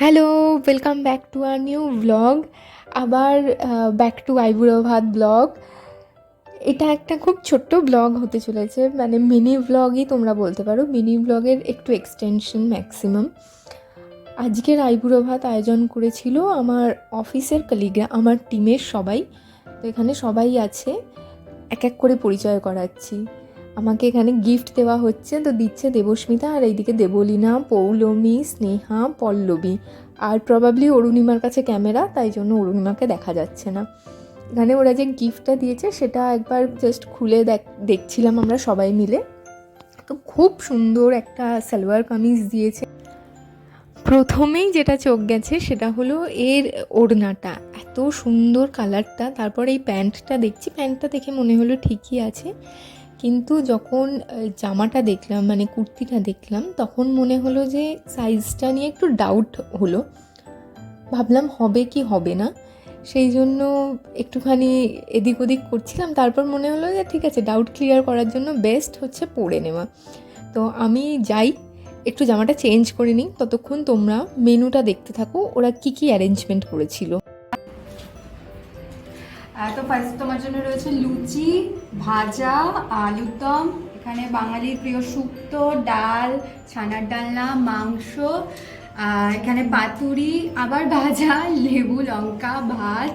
Hello welcome back to our new blog আবার back to আইবুড়ো ভাত ব্লগ এটা একটা খুব ছোট্ট ব্লগ হতে চলেছে মানে মিনি ব্লগই তোমরা বলতে পারো। মিনি ব্লগের একটু এক্সটেনশন ম্যাক্সিমাম আজকের আইবুড়ো ভাত আয়োজন করেছিল আমার অফিসের কলিগরা আমার টিমের সবাই। তো এখানে সবাই আছে, এক এক করে পরিচয় করাচ্ছি। আমাকে এখানে গিফট দেওয়া হচ্ছে। তো দিচ্ছে দেবস্মিতা আর এইদিকে দেবলীনা, পৌলমী, স্নেহা, পল্লবী। আর প্রবাবলি অরুণিমার কাছে ক্যামেরা তাই জন্য অরুণিমাকে দেখা যাচ্ছে না। এখানে ওরা যে গিফটটা দিয়েছে, সেটা একবার জাস্ট খুলে দেখ, দেখছিলাম আমরা সবাই মিলে। তো খুব সুন্দর একটা সালোয়ার কামিজ দিয়েছে। প্রথমেই যেটা চোখ গেছে, সেটা হলো এর ওড়নাটা। এত সুন্দর কালারটা তারপর এই প্যান্টটা দেখছি। প্যান্টটা দেখে মনে হলো ঠিকই আছে। কিন্তু যখন জামাটা দেখলাম মানে কুর্তিটা দেখলাম, তখন মনে হলো যে সাইজটা নিয়ে একটু ডাউট হলো। ভাবলাম হবে কি হবে না? সেই জন্য একটুখানি এদিক ওদিক করছিলাম, তারপর মনে হলো যে ঠিক আছে ডাউট ক্লিয়ার করার জন্য বেস্ট হচ্ছে পরে নেওয়া। তো আমি যাই, একটু জামাটা চেঞ্জ করে নিই, ততক্ষণ তোমরা মেনুটা দেখতে থাকো, ওরা কি কি অ্যারেঞ্জমেন্ট করেছিল। তো ফার্স্ট তোমার জন্য রয়েছে লুচি ভাজা আলুর দম এখানে বাঙালির প্রিয় শুক্তো ডাল ছানার ডালনা মাংস এখানে পাতুরি আবার ভাজা লেবু লঙ্কা ভাত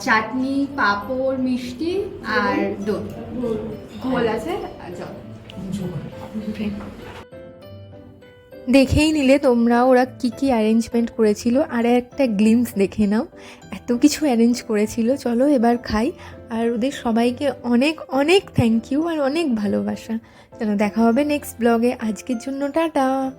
চাটনি পাঁপড় মিষ্টি আর দই। ঘোল আছে? জল। দেখেই নিলে তোমরা, ওরা কি কি অ্যারেঞ্জমেন্ট করেছিল। আর একটা গ্লিমস দেখে নাও। এত কিছু অ্যারেঞ্জ করেছিল। চলো এবার খাই। আর ওদের সবাইকে অনেক অনেক থ্যাংক ইউ আর অনেক ভালোবাসা। চলো দেখা হবে নেক্সট ব্লগে আজকের জন্য টাটা।